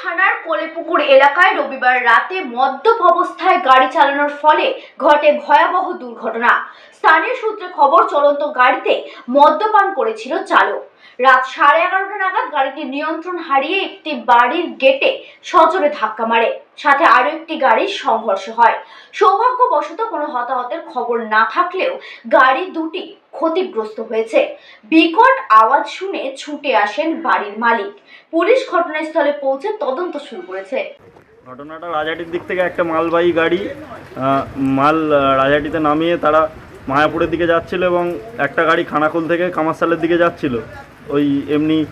থানার কোলেপুকুর এলাকায় রবিবার রাতে মদ্যপ অবস্থায় গাড়ি চালানোর ফলে ঘটে ভয়াবহ দুর্ঘটনা। স্থানীয় সূত্রে খবর, চলন্ত গাড়িতে মদ্যপান করেছিল চালক। রাত সাড়ে এগারোটা নাগাদ গাড়িটি নিয়ন্ত্রণ হারিয়ে একটি বাড়ির গেটে সজোরে ধাক্কা মারে। সাথে আরও একটি গাড়ির সংঘর্ষ হয়। সৌভাগ্যবশত কোনো হতাহতের খবর না থাকলেও গাড়ি দুটি ক্ষতিগ্রস্ত হয়েছে। বিকট আওয়াজ শুনে ছুটে আসেন বাড়ির মালিক। পুলিশ ঘটনাস্থলে পৌঁছে তদন্ত শুরু করেছে। ঘটনাটা রাজাটির দিক থেকে একটা মালবাহী গাড়ি মাল রাজাটিতে নামিয়ে তারা মায়াপুরের দিকে যাচ্ছিল এবং একটা গাড়ি খানাকুল থেকে কামারসালের দিকে যাচ্ছিল। ওই এমনি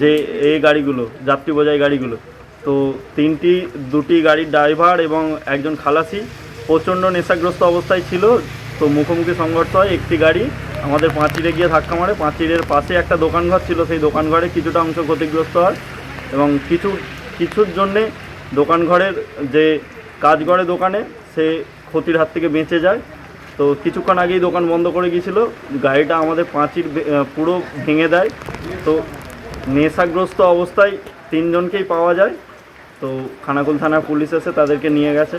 যে এ গাড়িগুলো, যাত্রী বোঝাই গাড়িগুলো। তো তিনটি, দুটি গাড়ির ড্রাইভার এবং একজন খালাসি প্রচণ্ড নেশাগ্রস্ত অবস্থায় ছিল। তো মুখোমুখি সংঘর্ষ হয় একটি গাড়ি। আমাদের পাঁচিরে গিয়ে ধাক্কা মারে। পাঁচিরের পাশে একটা দোকানঘর ছিল। সেই দোকানঘরে কিছুটা অংশ ক্ষতিগ্রস্ত হয় এবং কিছু, কিছুর জন্যে দোকান ঘরের যে কাজ করে দোকানে, সে ক্ষতির হাত থেকে বেঁচে যায়। তো কিছুক্ষণ আগেই দোকান বন্ধ করে গিয়েছিল। গাড়িটা আমাদের পাঁচির পুরো ভেঙে দেয়। তো নেশাগ্রস্ত অবস্থায় তিনজনকেই পাওয়া যায়। তো খানাকুল থানার পুলিশ এসে তাদেরকে নিয়ে গেছে।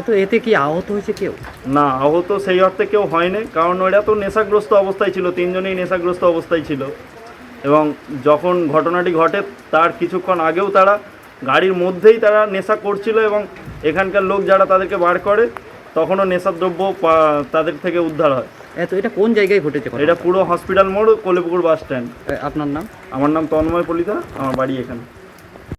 এত এতে কি আহত হয়েছে কেউ? না আহত সেই অর্থে কেউ হয়নি। কারণ ওরা তো নেশাগ্রস্ত অবস্থায় ছিল তিনজনেই নেশাগ্রস্ত অবস্থায় ছিল। এবং যখন ঘটনাটি ঘটে তার কিছুক্ষণ আগেও তারা গাড়ির মধ্যেই তারা নেশা করছিল এবং এখানকার লোক যারা তাদেরকে বার করে তখনও নেশাদ্রব্য তাদের থেকে উদ্ধার হয়। তো এটা কোন জায়গায় ঘটেছে এটা পুরো হসপিটাল মোড় কলেপুকুর বাস স্ট্যান্ড। আপনার নাম? আমার নাম তন্ময় পলিতা আমার বাড়ি এখানে।